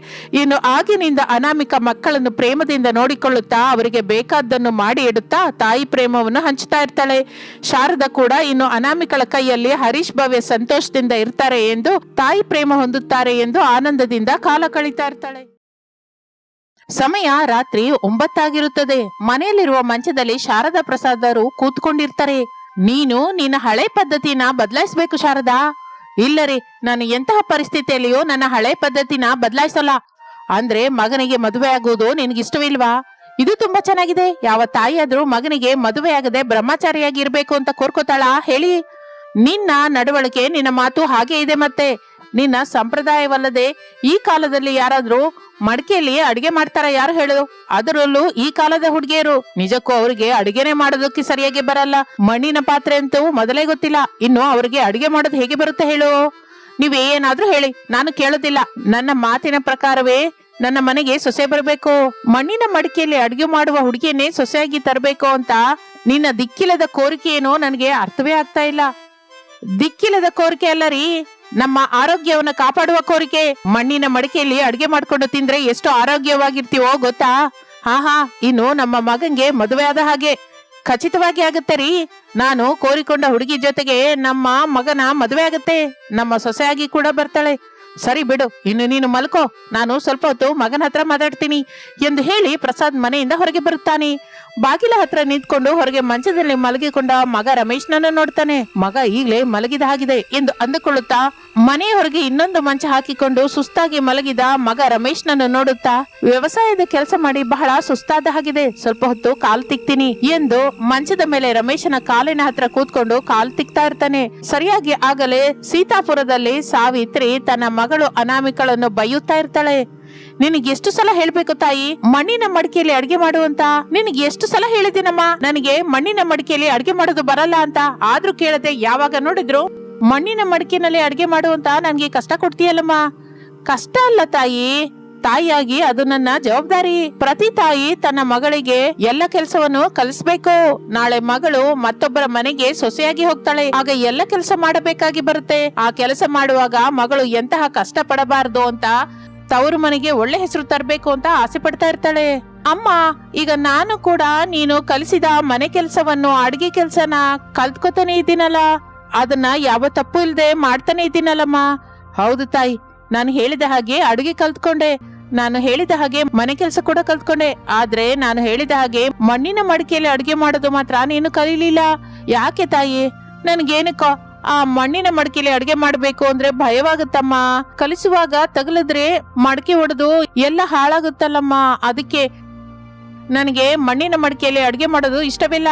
Speaker 1: ಇನ್ನು ಆಗಿನಿಂದ ಅನಾಮಿಕ ಮಕ್ಕಳನ್ನು ಪ್ರೇಮದಿಂದ ನೋಡಿಕೊಳ್ಳುತ್ತಾ ಅವರಿಗೆ ಬೇಕಾದ್ದನ್ನು ಮಾಡಿ ಇಡುತ್ತಾ ತಾಯಿ ಪ್ರೇಮವನ್ನು ಹಂಚ್ತಾ ಇರ್ತಾಳೆ. ಶಾರದಾ ಕೂಡ ಇನ್ನು ಅನಾಮಿಕಳ ಕೈಯಲ್ಲಿ ಹರೀಶ್ ಭವ್ಯ ಸಂತೋಷದಿಂದ ಇರ್ತಾರೆ ಎಂದು ತಾಯಿ ಪ್ರೇಮ ಹೊಂದುತ್ತಾರೆ ಎಂದು ಆನಂದದಿಂದ ಕಾಲ ಕಳೀತಾ ಇರ್ತಾಳೆ. ಸಮಯ ರಾತ್ರಿ ಒಂಬತ್ತಾಗಿರುತ್ತದೆ. ಮನೆಯಲ್ಲಿರುವ ಮಂಚದಲ್ಲಿ ಶಾರದಾ ಪ್ರಸಾದರು ಕೂತ್ಕೊಂಡಿರ್ತಾರೆ. ನೀನು ನಿನ್ನ ಹಳೆ ಪದ್ಧತಿನ ಬದಲಾಯಿಸ್ಬೇಕು ಶಾರದಾ. ಇಲ್ಲ ರೀ ನಾನು ಎಂತಹ ಪರಿಸ್ಥಿತಿಯಲ್ಲಿಯೂ ನನ್ನ ಹಳೆ ಪದ್ಧತಿನ ಬದಲಾಯಿಸಲ್ಲ. ಅಂದ್ರೆ ಮಗನಿಗೆ ಮದುವೆ ಆಗುವುದು ನಿನ್ಗಿಷ್ಟವಿಲ್ವಾ? ಇದು ತುಂಬಾ ಚೆನ್ನಾಗಿದೆ. ಯಾವ ತಾಯಿಯಾದ್ರೂ ಮಗನಿಗೆ ಮದುವೆ ಆಗದೆ ಬ್ರಹ್ಮಚಾರಿಯಾಗಿ ಇರ್ಬೇಕು ಅಂತ ಕೋರ್ಕೋತಾಳ ಹೇಳಿ. ನಿನ್ನ ನಡವಳಿಕೆ ನಿನ್ನ ಮಾತು ಹಾಗೆ ಇದೆ ಮತ್ತೆ. ನಿನ್ನ ಸಂಪ್ರದಾಯವಲ್ಲದೆ ಈ ಕಾಲದಲ್ಲಿ ಯಾರಾದ್ರೂ ಮಡಿಕೆಯಲ್ಲಿ ಅಡಿಗೆ ಮಾಡ್ತಾರ ಯಾರು ಹೇಳು? ಅದರಲ್ಲೂ ಈ ಕಾಲದ ಹುಡುಗಿಯರು. ನಿಜಕ್ಕೂ ಅವರಿಗೆ ಅಡಿಗೆನೆ ಮಾಡೋದಕ್ಕೆ ಸರಿಯಾಗಿ ಬರಲ್ಲ. ಮಣ್ಣಿನ ಪಾತ್ರೆ ಅಂತೂ ಮೊದಲೇ ಗೊತ್ತಿಲ್ಲ. ಇನ್ನು ಅವ್ರಿಗೆ ಅಡಿಗೆ ಮಾಡೋದು ಹೇಗೆ ಬರುತ್ತೆ ಹೇಳು? ನೀವೇನಾದ್ರೂ ಹೇಳಿ. ನಾನು ಕೇಳೋದಿಲ್ಲ. ನನ್ನ ಮಾತಿನ ಪ್ರಕಾರವೇ ನನ್ನ ಮನೆಗೆ ಸೊಸೆ ಬರಬೇಕು. ಮಣ್ಣಿನ ಮಡಿಕೆಯಲ್ಲಿ ಅಡಿಗೆ ಮಾಡುವ ಹುಡುಗಿಯನ್ನೇ ಸೊಸೆಯಾಗಿ ತರಬೇಕು ಅಂತ ನಿನ್ನ ದಿಕ್ಕಿಲ್ಲದ ಕೋರಿಕೆ ಏನೋ ನನಗೆ ಅರ್ಥವೇ ಆಗ್ತಾ ಇಲ್ಲ. ದಿಕ್ಕಿಲ್ಲದ ಕೋರಿಕೆ ಅಲ್ಲ ರೀ. ನಮ್ಮ ಆರೋಗ್ಯವನ್ನ ಕಾಪಾಡುವ ಕೋರಿಕೆ ಮಣ್ಣಿನ ಮಡಿಕೆಯಲ್ಲಿ ಅಡಿಗೆ ಮಾಡ್ಕೊಂಡು ತಿಂದ್ರೆ ಎಷ್ಟು ಆರೋಗ್ಯವಾಗಿರ್ತೀವೋ ಗೊತ್ತಾ? ಹಾ ಹಾ ಇನ್ನು ನಮ್ಮ ಮಗಂಗೆ ಮದುವೆ ಆದ ಹಾಗೆ ಖಚಿತವಾಗಿ ಆಗುತ್ತೆ ರೀ. ನಾನು ಕೋರಿಕೊಂಡ ಹುಡುಗಿ ಜೊತೆಗೆ ನಮ್ಮ ಮಗನ ಮದುವೆ ಆಗುತ್ತೆ. ನಮ್ಮ ಸೊಸೆಯಾಗಿ ಕೂಡ ಬರ್ತಾಳೆ. ಸರಿ ಬಿಡು, ಇನ್ನು ನೀನು ಮಲ್ಕೋ. ನಾನು ಸ್ವಲ್ಪ ಹೊತ್ತು ಮಗನ ಹತ್ರ ಮಾತಾಡ್ತೀನಿ ಎಂದು ಹೇಳಿ ಪ್ರಸಾದ್ ಮನೆಯಿಂದ ಹೊರಗೆ ಬರುತ್ತಾನೆ. ಬಾಗಿಲ ಹತ್ರ ನಿಂತ್ಕೊಂಡು ಹೊರಗೆ ಮಂಚದಲ್ಲಿ ಮಲಗಿಕೊಂಡ ಮಗ ರಮೇಶ್ನನ್ನು ನೋಡ್ತಾನೆ. ಮಗ ಈಗಲೇ ಮಲಗಿದ ಹಾಗಿದೆ ಎಂದು ಅಂದುಕೊಳ್ಳುತ್ತಾ ಮನೆಯ ಹೊರಗೆ ಇನ್ನೊಂದು ಮಂಚ ಹಾಕಿಕೊಂಡು ಸುಸ್ತಾಗಿ ಮಲಗಿದ ಮಗ ರಮೇಶ್ನನ್ನು ನೋಡುತ್ತಾ, ವ್ಯವಸಾಯದ ಕೆಲಸ ಮಾಡಿ ಬಹಳ ಸುಸ್ತಾದ ಹಾಗಿದೆ, ಸ್ವಲ್ಪ ಹೊತ್ತು ಕಾಲ್ ತಿಕ್ತೀನಿ ಎಂದು ಮಂಚದ ಮೇಲೆ ರಮೇಶನ ಕಾಲಿನ ಹತ್ರ ಕೂತ್ಕೊಂಡು ಕಾಲ್ ತಿಕ್ತಾ ಇರ್ತಾನೆ. ಸರಿಯಾಗಿ ಆಗಲೇ ಸೀತಾಪುರದಲ್ಲಿ ಸಾವಿತ್ರಿ ತನ್ನ ಮಗಳು ಅನಾಮಿಕಳನ್ನು ಬೈಯುತ್ತಾ ಇರ್ತಾಳೆ. ನಿನಗೆ ಎಷ್ಟು ಸಲ ಹೇಳ್ಬೇಕು ತಾಯಿ? ಮಣ್ಣಿನ ಮಡಿಕೆಯಲ್ಲಿ ಅಡಿಗೆ ಮಾಡುವಂತ? ನಿನಗೆ ಎಷ್ಟು ಸಲ ಹೇಳಿದ್ದೀನಮ್ಮ? ನನಗೆ ಮಣ್ಣಿನ ಮಡಿಕೆಯಲ್ಲಿ ಅಡಿಗೆ ಮಾಡೋದು ಬರಲ್ಲ ಅಂತ ಆದ್ರೂ ಕೇಳದೆ ಯಾವಾಗ ನೋಡಿದ್ರು? ಮಣ್ಣಿನ ಮಡಿಕೆನಲ್ಲಿ ಅಡಿಗೆ ಮಾಡುವಂತ ನನ್ಗೆ ಕಷ್ಟ ಕೊಡ್ತೀಯಲ್ಲಮ್ಮ? ಕಷ್ಟ ಅಲ್ಲ ತಾಯಿ. ತಾಯಿಯಾಗಿ ಅದು ನನ್ನ ಜವಾಬ್ದಾರಿ. ಪ್ರತಿ ತಾಯಿ ತನ್ನ ಮಗಳಿಗೆ ಎಲ್ಲ ಕೆಲಸವನ್ನು ಕಲಿಸ್ಬೇಕು. ನಾಳೆ ಮಗಳು ಮತ್ತೊಬ್ಬರ ಮನೆಗೆ ಸೊಸೆಯಾಗಿ ಹೋಗ್ತಾಳೆ. ಆಗ ಎಲ್ಲ ಕೆಲಸ ಮಾಡಬೇಕಾಗಿ ಬರುತ್ತೆ. ಆ ಕೆಲಸ ಮಾಡುವಾಗ ಮಗಳು ಎಂತಹ ಕಷ್ಟ ಅಂತ ತವರು ಮನೆಗೆ ಒಳ್ಳೆ ಹೆಸರು ತರಬೇಕು ಅಂತ ಆಸೆ ಪಡ್ತಾ ಇರ್ತಾಳೆ. ಅಮ್ಮ, ಈಗ ನಾನು ಕೂಡ ನೀನು ಕಲಿಸಿದ ಮನೆ ಕೆಲಸವನ್ನು ಅಡಿಗೆ ಕೆಲಸನ ಕಲ್ತ್ಕೊತಾನೆ ಇದ್ದೀನಲ್ಲ. ಅದನ್ನ ಯಾವ ತಪ್ಪು ಇಲ್ಲದೆ ಮಾಡ್ತಾನೆ ಇದ್ದೀನಲ್ಲಮ್ಮ. ಹೌದು ತಾಯಿ, ನಾನು ಹೇಳಿದ ಹಾಗೆ ಅಡುಗೆ ಕಲ್ತ್ಕೊಂಡೆ. ನಾನು ಹೇಳಿದ ಹಾಗೆ ಮನೆ ಕೆಲಸ ಕೂಡ ಕಲ್ತ್ಕೊಂಡೆ. ಆದ್ರೆ ನಾನು ಹೇಳಿದ ಹಾಗೆ ಮಣ್ಣಿನ ಮಡಿಕೆಯಲ್ಲಿ ಅಡುಗೆ ಮಾಡೋದು ಮಾತ್ರ ನೀನು ಕಲೀಲಿಲ್ಲ. ಯಾಕೆ ತಾಯಿ? ನನ್ಗೇನಕ್ಕೋ ಆ ಮಣ್ಣಿನ ಮಡಕೆಲಿ ಅಡಿಗೆ ಮಾಡ್ಬೇಕು ಅಂದ್ರೆ ಭಯವಾಗುತ್ತಮ್ಮ. ಕಲಿಸುವಾಗ ತಗಲಿದ್ರೆ ಮಡಕೆ ಒಡೆದು ಎಲ್ಲ ಹಾಳಾಗುತ್ತಲ್ಲಮ್ಮ. ಅದಕ್ಕೆ ನನಗೆ ಮಣ್ಣಿನ ಮಡಿಕೆಯಲ್ಲಿ ಅಡಿಗೆ ಮಾಡೋದು ಇಷ್ಟವಿಲ್ಲ.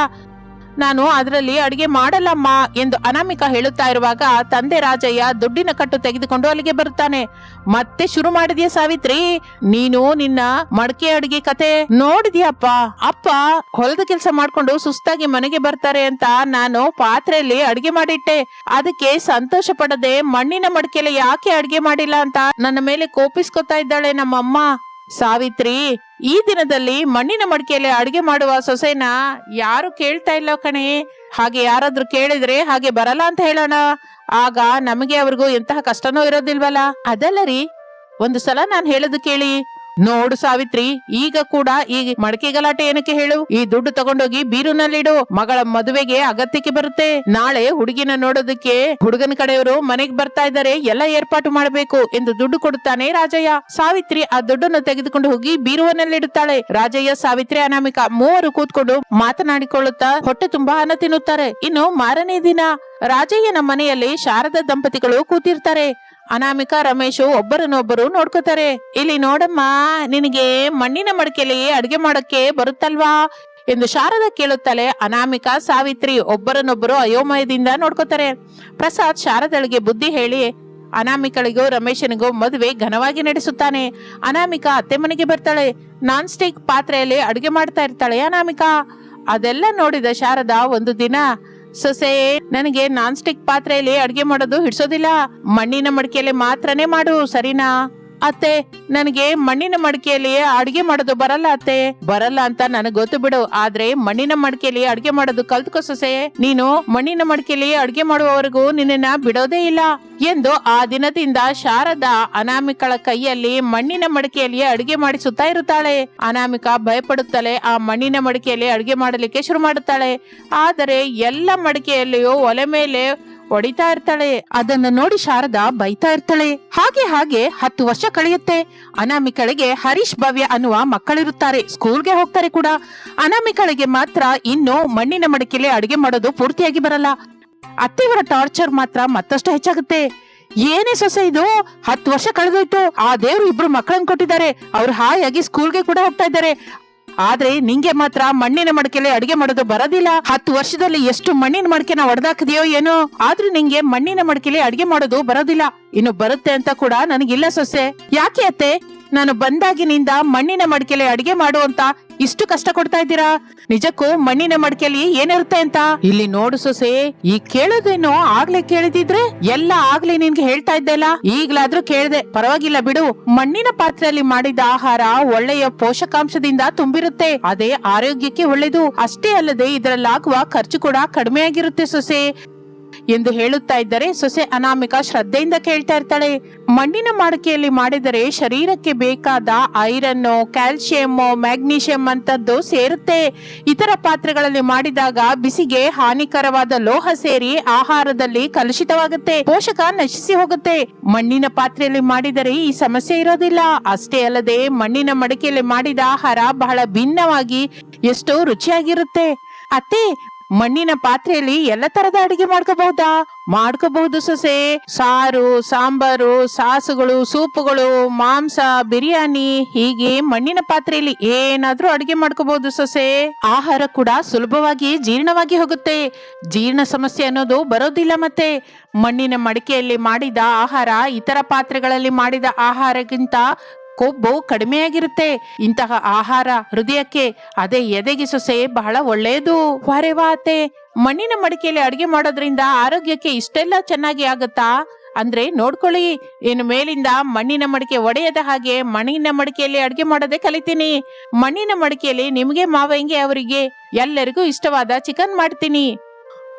Speaker 1: ನಾನು ಅದರಲ್ಲಿ ಅಡಿಗೆ ಮಾಡಲ್ಲಮ್ಮ ಎಂದು ಅನಾಮಿಕಾ ಹೇಳುತ್ತಾ ಇರುವಾಗ ತಂದೆ ರಾಜಯ್ಯ ದುಡ್ಡಿನ ಕಟ್ಟು ತೆಗೆದುಕೊಂಡು ಅಲ್ಲಿಗೆ ಬರುತ್ತಾನೆ. ಮತ್ತೆ ಶುರು ಮಾಡಿದ್ಯಾ ಸಾವಿತ್ರಿ? ನೀನು ನಿನ್ನ ಮಡಕೆ ಅಡಿಗೆ ಕತೆ ನೋಡಿದ್ಯಪ್ಪ. ಅಪ್ಪ ಹೊಲದ ಕೆಲಸ ಮಾಡ್ಕೊಂಡು ಸುಸ್ತಾಗಿ ಮನೆಗೆ ಬರ್ತಾರೆ ಅಂತ ನಾನು ಪಾತ್ರೆಯಲ್ಲಿ ಅಡಿಗೆ ಮಾಡಿಟ್ಟೆ. ಅದಕ್ಕೆ ಸಂತೋಷ ಪಡದೆ ಮಣ್ಣಿನ ಮಡಕೆಯಲ್ಲಿ ಯಾಕೆ ಅಡಿಗೆ ಮಾಡಿಲ್ಲ ಅಂತ ನನ್ನ ಮೇಲೆ ಕೋಪಿಸ್ಕೊತಾ ಇದ್ದಾಳೆ ನಮ್ಮಮ್ಮ. ಸಾವಿತ್ರಿ, ಈ ದಿನದಲ್ಲಿ ಮಣ್ಣಿನ ಮಡಿಕೆಯಲ್ಲಿ ಅಡಿಗೆ ಮಾಡುವ ಸೊಸೆನ ಯಾರು ಕೇಳ್ತಾ ಇಲ್ಲ ಕಣೆ? ಹಾಗೆ ಯಾರಾದ್ರೂ ಕೇಳಿದ್ರೆ ಹಾಗೆ ಬರಲ್ಲ ಅಂತ ಹೇಳೋಣ. ಆಗ ನಮಗೆ ಅವ್ರಿಗೂ ಎಂತಹ ಕಷ್ಟನೂ ಇರೋದಿಲ್ವಲ್ಲ? ಅದಲ್ಲ ರೀ. ಒಂದು ಸಲ ನಾನು ಹೇಳೋದು ಕೇಳಿ. ನೋಡು ಸಾವಿತ್ರಿ, ಈಗ ಕೂಡ ಈ ಮಡಕೆ ಗಲಾಟೆ ಏನಕ್ಕೆ ಹೇಳು? ಈ ದುಡ್ಡು ತಗೊಂಡೋಗಿ ಬೀರುನಲ್ಲಿಡು, ಮಗಳ ಮದುವೆಗೆ ಅಗತ್ಯಕ್ಕೆ ಬರುತ್ತೆ. ನಾಳೆ ಹುಡುಗಿನ ನೋಡೋದಕ್ಕೆ ಹುಡುಗನ ಕಡೆಯವರು ಮನೆಗೆ ಬರ್ತಾ ಇದ್ದಾರೆ, ಎಲ್ಲ ಏರ್ಪಾಟು ಮಾಡಬೇಕು ಎಂದು ದುಡ್ಡು ಕೊಡುತ್ತಾನೆ ರಾಜಯ್ಯ. ಸಾವಿತ್ರಿ ಆ ದುಡ್ಡನ್ನು ತೆಗೆದುಕೊಂಡು ಹೋಗಿ ಬೀರುವನಲ್ಲಿಡುತ್ತಾಳೆ. ರಾಜಯ್ಯ, ಸಾವಿತ್ರಿ ಅನಾಮಿಕ ಮೂವರು ಕೂತ್ಕೊಂಡು ಮಾತನಾಡಿಕೊಳ್ಳುತ್ತಾ ಹೊಟ್ಟೆ ತುಂಬಾ ಅನ್ನ ತಿನ್ನುತ್ತಾರೆ. ಇನ್ನು ಮಾರನೇ ದಿನ ರಾಜಯ್ಯನ ಮನೆಯಲ್ಲಿ ಶಾರದಾ ದಂಪತಿಗಳು ಕೂತಿರ್ತಾರೆ. ಅನಾಮಿಕಾ ರಮೇಶು ಒಬ್ಬರನ್ನೊಬ್ಬರು ನೋಡ್ಕೋತಾರೆ. ಇಲ್ಲಿ ನೋಡಮ್ಮ, ನಿನಗೆ ಮಣ್ಣಿನ ಮಡಕೆಯಲ್ಲಿ ಅಡುಗೆ ಮಾಡಕ್ಕೆ ಬರುತ್ತಲ್ವಾ? ಎಂದು ಶಾರದ ಕೇಳುತ್ತಲೆ ಅನಾಮಿಕಾ ಸಾವಿತ್ರಿ ಒಬ್ಬರನ್ನೊಬ್ಬರು ಅಯೋಮಯದಿಂದ ನೋಡ್ಕೋತಾರೆ. ಪ್ರಸಾದ್ ಶಾರದಳಿಗೆ ಬುದ್ಧಿ ಹೇಳಿ, ಅನಾಮಿಕಳಿಗೂ ರಮೇಶನಿಗೂ ಮದುವೆ ಘನವಾಗಿ ನಡೆಸುತ್ತಾನೆ. ಅನಾಮಿಕಾ ಅತ್ತೆ ಮನೆಗೆ ಬರ್ತಾಳೆ. ನಾನ್ ಸ್ಟಿಕ್ ಪಾತ್ರೆಯಲ್ಲಿ ಅಡುಗೆ ಮಾಡ್ತಾ ಇರ್ತಾಳೆ ಅನಾಮಿಕಾ. ಅದೆಲ್ಲ ನೋಡಿದ ಶಾರದಾ ಒಂದು ದಿನ ಸೊಸೆ ನನಗೆ ನಾನ್ ಸ್ಟಿಕ್ ಪಾತ್ರೆಯಲ್ಲಿ ಅಡ್ಗೆ ಮಾಡೋದು ಹಿಡ್ಸೋದಿಲ್ಲ. ಮಣ್ಣಿನ ಮಡಿಕೆಯಲ್ಲಿ ಮಾತ್ರನೇ ಮಾಡು ಸರಿನಾ? ಅತ್ತೆ, ನನಗೆ ಮಣ್ಣಿನ ಮಡಿಕೆಯಲ್ಲಿ ಅಡಿಗೆ ಮಾಡೋದು ಬರಲ್ಲ ಅತ್ತೆ. ಬರಲ್ಲ ಅಂತ ನನಗ್ ಗೊತ್ತು ಬಿಡು. ಆದ್ರೆ ಮಣ್ಣಿನ ಮಡಿಕೆಯಲ್ಲಿ ಅಡಿಗೆ ಮಾಡೋದು ಕಲ್ತ್ಕೋ ಸೊಸೆ. ನೀನು ಮಣ್ಣಿನ ಮಡಿಕೆಯಲ್ಲಿ ಅಡಿಗೆ ಮಾಡುವವರೆಗೂ ನಿನ್ನನ್ನ ಬಿಡೋದೇ ಇಲ್ಲ. ಎಂದು ಆ ದಿನದಿಂದ ಶಾರದಾ ಅನಾಮಿಕಳ ಕೈಯಲ್ಲಿ ಮಣ್ಣಿನ ಮಡಿಕೆಯಲ್ಲಿ ಅಡಿಗೆ ಮಾಡಿಸುತ್ತಾ ಇರುತ್ತಾಳೆ. ಅನಾಮಿಕ ಭಯಪಡುತ್ತಲೇ ಆ ಮಣ್ಣಿನ ಮಡಿಕೆಯಲ್ಲಿ ಅಡಿಗೆ ಮಾಡಲಿಕ್ಕೆ ಶುರು ಮಾಡುತ್ತಾಳೆ. ಆದರೆ ಎಲ್ಲ ಮಡಿಕೆಯಲ್ಲಿಯೂ ಒಲೆ ಮೇಲೆ ಹೊಡಿತಾ ಇರ್ತಾಳೆ. ಅದನ್ನ ನೋಡಿ ಶಾರದಾ ಬೈತಾ ಇರ್ತಾಳೆ. ಹಾಗೆ ಹಾಗೆ ಹತ್ತು ವರ್ಷ ಕಳೆಯುತ್ತೆ. ಅನಾಮಿಕಳಿಗೆ ಹರೀಶ್ ಭವ್ಯ ಅನ್ನುವ ಮಕ್ಕಳಿರುತ್ತಾರೆ. ಸ್ಕೂಲ್ಗೆ ಹೋಗ್ತಾರೆ ಕೂಡ. ಅನಾಮಿಕಳಿಗೆ ಮಾತ್ರ ಇನ್ನು ಮಣ್ಣಿನ ಮಡಿಕೆಯಲ್ಲಿ ಅಡಿಗೆ ಮಾಡೋದು ಪೂರ್ತಿಯಾಗಿ ಬರಲ್ಲ. ಅತ್ತೆಯವರ ಟಾರ್ಚರ್ ಮಾತ್ರ ಮತ್ತಷ್ಟು ಹೆಚ್ಚಾಗುತ್ತೆ. ಏನೇ ಸೊಸೆ ಇದು? ಹತ್ತು ವರ್ಷ ಕಳೆದೋಯ್ತು. ಆ ದೇವ್ರು ಇಬ್ರು ಮಕ್ಕಳನ್ನ ಕೊಟ್ಟಿದ್ದಾರೆ. ಅವ್ರು ಹಾಯಾಗಿ ಸ್ಕೂಲ್ಗೆ ಕೂಡ ಹೋಗ್ತಾ ಇದ್ದಾರೆ. ಆದ್ರೆ ನಿಂಗೆ ಮಾತ್ರ ಮಣ್ಣಿನ ಮಡಕೆಲೆ ಅಡಿಗೆ ಮಾಡೋದು ಬರೋದಿಲ್ಲ. ಹತ್ತು ವರ್ಷದಲ್ಲಿ ಎಷ್ಟು ಮಣ್ಣಿನ ಮಡಕೆನ ಒಡೆದಾಕಿದೆಯೋ ಏನೋ, ಆದ್ರೂ ನಿಂಗೆ ಮಣ್ಣಿನ ಮಡಕೆಲೆ ಅಡಿಗೆ ಮಾಡೋದು ಬರೋದಿಲ್ಲ. ಇನ್ನು ಬರುತ್ತೆ ಅಂತ ಕೂಡ ನನಗಿಲ್ಲ ಸೊಸೆ. ಯಾಕೆ ಅತ್ತೆ? ನಾನು ಬಂದಾಗಿನಿಂದ ಮಣ್ಣಿನ ಮಡಕೆಲೆ ಅಡಿಗೆ ಮಾಡು ಅಂತ ಇಷ್ಟು ಕಷ್ಟ ಕೊಡ್ತಾ ಇದ್ದೀರಾ? ನಿಜಕ್ಕೂ ಮಣ್ಣಿನ ಮಡಿಕೆಯಲ್ಲಿ ಏನಿರುತ್ತೆ ಅಂತ? ಇಲ್ಲಿ ನೋಡು ಸೊಸೆ, ಈ ಕೇಳೋದೇನೋ ಆಗ್ಲೇ ಕೇಳಿದಿದ್ರೆ ಎಲ್ಲ ಆಗ್ಲೇ ನಿನ್ಗೆ ಹೇಳ್ತಾ ಇದ್ದೆಲ್ಲ ಈಗ್ಲಾದ್ರೂ ಕೇಳ್ದೆ. ಪರವಾಗಿಲ್ಲ ಬಿಡು. ಮಣ್ಣಿನ ಪಾತ್ರೆಯಲ್ಲಿ ಮಾಡಿದ ಆಹಾರ ಒಳ್ಳೆಯ ಪೋಷಕಾಂಶದಿಂದ ತುಂಬಿರುತ್ತೆ. ಅದೇ ಆರೋಗ್ಯಕ್ಕೆ ಒಳ್ಳೇದು. ಅಷ್ಟೇ ಅಲ್ಲದೆ ಇದರಲ್ಲಾಗುವ ಖರ್ಚು ಕೂಡ ಕಡಿಮೆ ಆಗಿರುತ್ತೆ ಸೊಸೆ. ಎಂದು ಹೇಳುತ್ತಾ ಇದ್ದರೆ, ಸೊಸೆ ಅನಾಮಿಕ ಶ್ರದ್ಧೆಯಿಂದ ಕೇಳ್ತಾ ಇರ್ತಾಳೆ. ಮಣ್ಣಿನ ಮಡಿಕೆಯಲ್ಲಿ ಮಾಡಿದರೆ ಶರೀರಕ್ಕೆ ಬೇಕಾದ ಐರನ್ ಕ್ಯಾಲ್ಸಿಯಂ ಮ್ಯಾಗ್ನೀಷಿಯಂ ಅಂತದ್ದು ಸೇರುತ್ತೆ. ಇತರ ಪಾತ್ರೆಗಳಲ್ಲಿ ಮಾಡಿದಾಗ ಬಿಸಿಗೆ ಹಾನಿಕರವಾದ ಲೋಹ ಸೇರಿ ಆಹಾರದಲ್ಲಿ ಕಲುಷಿತವಾಗುತ್ತೆ. ಪೋಷಕ ನಶಿಸಿ ಹೋಗುತ್ತೆ. ಮಣ್ಣಿನ ಪಾತ್ರೆಯಲ್ಲಿ ಮಾಡಿದರೆ ಈ ಸಮಸ್ಯೆ ಇರೋದಿಲ್ಲ. ಅಷ್ಟೇ ಅಲ್ಲದೆ ಮಣ್ಣಿನ ಮಡಿಕೆಯಲ್ಲಿ ಮಾಡಿದ ಆಹಾರ ಬಹಳ ಭಿನ್ನವಾಗಿ ಎಷ್ಟೋ ರುಚಿಯಾಗಿರುತ್ತೆ. ಅತ್ತೆ ಮಣ್ಣಿನ ಪಾತ್ರೆಯಲ್ಲಿ ಎಲ್ಲ ತರದ ಅಡಿಗೆ ಮಾಡ್ಕೋಬಹುದಾ? ಮಾಡ್ಕೋಬಹುದು ಸೊಸೆ. ಸಾರು, ಸಾಂಬಾರು, ಸಾಸುಗಳು, ಸೂಪುಗಳು, ಮಾಂಸ, ಬಿರಿಯಾನಿ, ಹೀಗೆ ಮಣ್ಣಿನ ಪಾತ್ರೆಯಲ್ಲಿ ಏನಾದ್ರೂ ಅಡಿಗೆ ಮಾಡ್ಕೋಬಹುದು ಸೊಸೆ. ಆಹಾರ ಕೂಡ ಸುಲಭವಾಗಿ ಜೀರ್ಣವಾಗಿ ಹೋಗುತ್ತೆ. ಜೀರ್ಣ ಸಮಸ್ಯೆ ಅನ್ನೋದು ಬರೋದಿಲ್ಲ ಮತ್ತೆ. ಮಣ್ಣಿನ ಮಡಿಕೆಯಲ್ಲಿ ಮಾಡಿದ ಆಹಾರ, ಇತರ ಪಾತ್ರೆಗಳಲ್ಲಿ ಮಾಡಿದ ಆಹಾರಕ್ಕಿಂತ ಕೊಬ್ಬು ಕಡಿಮೆಯಾಗಿರುತ್ತೆ. ಇಂತಹ ಆಹಾರ ಹೃದಯಕ್ಕೆ ಅದೇ ಎದೆಗೆ ಸೊಸೆ ಬಹಳ ಒಳ್ಳೆಯದು. ವಾತೆ, ಮಣ್ಣಿನ ಮಡಿಕೆಯಲ್ಲಿ ಅಡಿಗೆ ಮಾಡೋದ್ರಿಂದ ಆರೋಗ್ಯಕ್ಕೆ ಇಷ್ಟೆಲ್ಲ ಚೆನ್ನಾಗಿ ಆಗುತ್ತಾ? ಅಂದ್ರೆ ನೋಡ್ಕೊಳ್ಳಿ, ಇನ್ನು ಮೇಲಿಂದ ಮಣ್ಣಿನ ಮಡಿಕೆ ಒಡೆಯದ ಹಾಗೆ ಮಣ್ಣಿನ ಮಡಿಕೆಯಲ್ಲಿ ಅಡಿಗೆ ಮಾಡೋದೇ ಕಲಿತೀನಿ. ಮಣ್ಣಿನ ಮಡಿಕೆಯಲ್ಲಿ ನಿಮಗೆ ಮಾವಂಗೆ ಅವರಿಗೆ? ಎಲ್ಲರಿಗೂ ಇಷ್ಟವಾದ ಚಿಕನ್ ಮಾಡ್ತೀನಿ.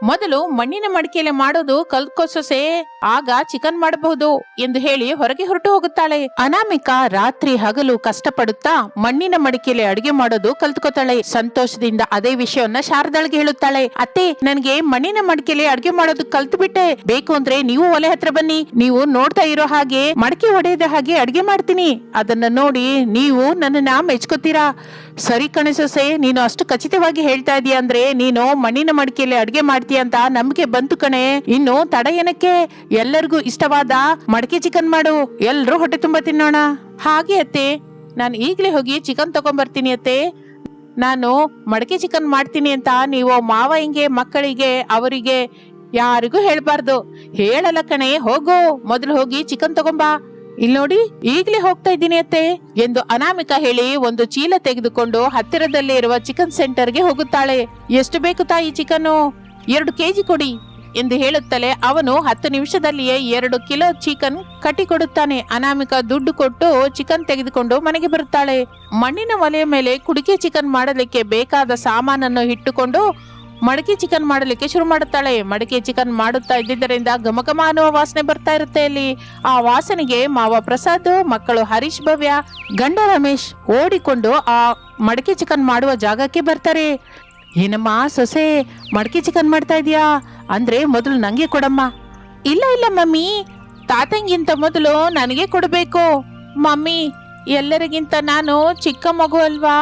Speaker 1: ಮೊದಲು ಮಣ್ಣಿನ ಮಡಿಕೆಯಲ್ಲಿ ಮಾಡೋದು ಕಲ್ತ್ಕೋ ಸೊಸೆ ಆಗ ಚಿಕನ್ ಮಾಡಬಹುದು ಎಂದು ಹೇಳಿ ಹೊರಗೆ ಹೊರಟು ಹೋಗುತ್ತಾಳೆ. ಅನಾಮಿಕಾ ರಾತ್ರಿ ಹಗಲು ಕಷ್ಟಪಡುತ್ತಾ ಮಣ್ಣಿನ ಮಡಿಕೆಯಲ್ಲಿ ಅಡುಗೆ ಮಾಡೋದು ಕಲ್ತ್ಕೋತಾಳೆ. ಸಂತೋಷದಿಂದ ಅದೇ ವಿಷಯವನ್ನ ಶಾರದಾಳಿಗೆ ಹೇಳುತ್ತಾಳೆ. ಅತ್ತೆ, ನನಗೆ ಮಣ್ಣಿನ ಮಡಿಕೆಯಲ್ಲಿ ಅಡುಗೆ ಮಾಡೋದು ಕಲ್ತು ಬಿಟ್ಟೆ ಬೇಕು ಅಂದ್ರೆ ನೀವು ಒಲೆ ಹತ್ರ ಬನ್ನಿ. ನೀವು ನೋಡ್ತಾ ಇರೋ ಹಾಗೆ ಮಡಿಕೆ ಒಡೆಯದ ಹಾಗೆ ಅಡುಗೆ ಮಾಡ್ತೀನಿ. ಅದನ್ನ ನೋಡಿ ನೀವು ನನ್ನನ್ನ ಮೆಚ್ಕೋತೀರಾ? ಸರಿ ಕಣಸಸೆ ಸೊಸೆ, ನೀನು ಅಷ್ಟು ಖಚಿತವಾಗಿ ಹೇಳ್ತಾ ಇದೀಯ ಅಂದ್ರೆ ನೀನು ಮಣ್ಣಿನ ಮಡಿಕೆಯಲ್ಲಿ ಅಡಿಗೆ ಮಾಡ್ತೀಯ ಅಂತ ನಂಬಿಕೆ ಬಂತು ಕಣೆ. ಇನ್ನು ತಡ ಏನಕ್ಕೆ ಎಲ್ಲರಿಗೂ ಇಷ್ಟವಾದ ಮಡಕೆ ಚಿಕನ್ ಮಾಡು. ಎಲ್ರೂ ಹೊಟ್ಟೆ ತುಂಬಾ ತಿನ್ನೋಣ. ಹಾಗೆ ಅತ್ತೆ, ನಾನು ಈಗಲೇ ಹೋಗಿ ಚಿಕನ್ ತಗೊಂಡ್ಬರ್ತೀನಿ ಅತ್ತೆ. ನಾನು ಮಡಕೆ ಚಿಕನ್ ಮಾಡ್ತೀನಿ ಅಂತ ನೀವು ಮಾವ ಹಿಂಗೆ ಮಕ್ಕಳಿಗೆ, ಅವರಿಗೆ ಯಾರಿಗೂ ಹೇಳ್ಬಾರ್ದು. ಹೇಳಲ್ಲ ಕಣೆ, ಹೋಗು. ಮೊದಲು ಹೋಗಿ ಚಿಕನ್ ತಗೊಂಬಾ. ಇಲ್ಲಿ ನೋಡಿ, ಈಗ್ಲೇ ಹೋಗ್ತಾ ಇದ್ದೀನಿ ಅತ್ತೆ, ಎಂದು ಅನಾಮಿಕ ಹೇಳಿ ಒಂದು ಚೀಲ ತೆಗೆದುಕೊಂಡು ಹತ್ತಿರದಲ್ಲೇ ಇರುವ ಚಿಕನ್ ಸೆಂಟರ್ಗೆ ಹೋಗುತ್ತಾಳೆ. ಎಷ್ಟು ಬೇಕು ತಾಯಿ ಚಿಕನ್ನು ಎರಡು ಕೆಜಿ ಕೊಡಿ, ಎಂದು ಹೇಳುತ್ತಲೇ ಅವನು ಹತ್ತು ನಿಮಿಷದಲ್ಲಿಯೇ ಎರಡು ಕಿಲೋ ಚಿಕನ್ ಕಟ್ಟಿಕೊಡುತ್ತಾನೆ. ಅನಾಮಿಕ ದುಡ್ಡು ಕೊಟ್ಟು ಚಿಕನ್ ತೆಗೆದುಕೊಂಡು ಮನೆಗೆ ಬರುತ್ತಾಳೆ. ಮಣ್ಣಿನ ಒಲೆಯ ಮೇಲೆ ಕುಡಿಕೆ ಚಿಕನ್ ಮಾಡಲಿಕ್ಕೆ ಬೇಕಾದ ಸಾಮಾನನ್ನು ಇಟ್ಟುಕೊಂಡು ಮಡಕೆ ಚಿಕನ್ ಮಾಡಲಿಕ್ಕೆ ಶುರು ಮಾಡುತ್ತಾಳೆ. ಮಡಕೆ ಚಿಕನ್ ಮಾಡುತ್ತಾ ಇದ್ದಿದ್ದರಿಂದ ಘಮಘಮ ಅನ್ನುವ ವಾಸನೆ ಬರ್ತಾ ಇರುತ್ತೆ ಅಲ್ಲಿ. ಆ ವಾಸನೆಗೆ ಮಾವ ಪ್ರಸಾದ್, ಮಕ್ಕಳು ಹರೀಶ್, ಭವ್ಯ, ಗಂಡ ರಮೇಶ್ ಓಡಿಕೊಂಡು ಆ ಮಡಕೆ ಚಿಕನ್ ಮಾಡುವ ಜಾಗಕ್ಕೆ ಬರ್ತಾರೆ. ಏನಮ್ಮ ಸೊಸೆ, ಮಡಕೆ ಚಿಕನ್ ಮಾಡ್ತಾ ಇದೀಯಾ ಅಂದ್ರೆ ಮೊದಲು ನಂಗೆ ಕೊಡಮ್ಮ. ಇಲ್ಲ ಇಲ್ಲ ಮಮ್ಮಿ. ತಾತಂಗಿಂತ ಮೊದಲು ನನಗೆ ಕೊಡಬೇಕು. ಮಮ್ಮಿ, ಎಲ್ಲರಿಗಿಂತ ನಾನು ಚಿಕ್ಕ ಮಗು ಅಲ್ವಾ?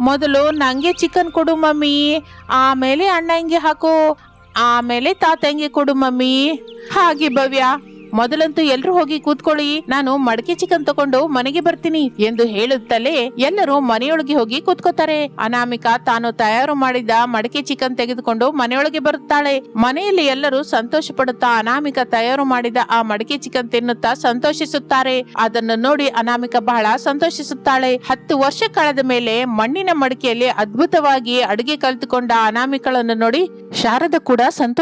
Speaker 1: ಮೊದಲು ನಂಗೆ ಚಿಕನ್ ಕೊಡು ಮಮ್ಮಿ ಆಮೇಲೆ ಅಣ್ಣಂಗೆ ಹಾಕು ಆಮೇಲೆ ತಾತಂಗೆ ಕೊಡು ಮಮ್ಮಿ. ಹಾಗೆ ಭವ್ಯ. ಮೊದಲಂತೂ ಎಲ್ರು ಹೋಗಿ ಕೂತ್ಕೊಳ್ಳಿ. ನಾನು ಮಡಕೆ ಚಿಕನ್ ತಕೊಂಡು ಮನೆಗೆ ಬರ್ತೀನಿ ಎಂದು ಹೇಳುತ್ತಲೇ ಎಲ್ಲರೂ ಮನೆಯೊಳಗೆ ಹೋಗಿ ಕೂತ್ಕೋತಾರೆ. ಅನಾಮಿಕಾ ತಾನು ತಯಾರು ಮಾಡಿದ ಮಡಕೆ ಚಿಕನ್ ತೆಗೆದುಕೊಂಡು ಮನೆಯೊಳಗೆ ಬರುತ್ತಾಳೆ. ಮನೆಯಲ್ಲಿ ಎಲ್ಲರೂ ಸಂತೋಷ ಪಡುತ್ತಾ ಅನಾಮಿಕಾ ತಯಾರು ಮಾಡಿದ ಆ ಮಡಕೆ ಚಿಕನ್ ತಿನ್ನುತ್ತಾ ಸಂತೋಷಿಸುತ್ತಾರೆ. ಅದನ್ನು ನೋಡಿ ಅನಾಮಿಕಾ ಬಹಳ ಸಂತೋಷಿಸುತ್ತಾಳೆ. ಹತ್ತು ವರ್ಷ ಕಳೆದ ಮೇಲೆ ಮಣ್ಣಿನ ಮಡಿಕೆಯಲ್ಲಿ ಅದ್ಭುತವಾಗಿ ಅಡುಗೆ ಕಲಿತುಕೊಂಡ ಅನಾಮಿಕಳನ್ನು ನೋಡಿ ಶಾರದ ಕೂಡ ಸಂತೋಷ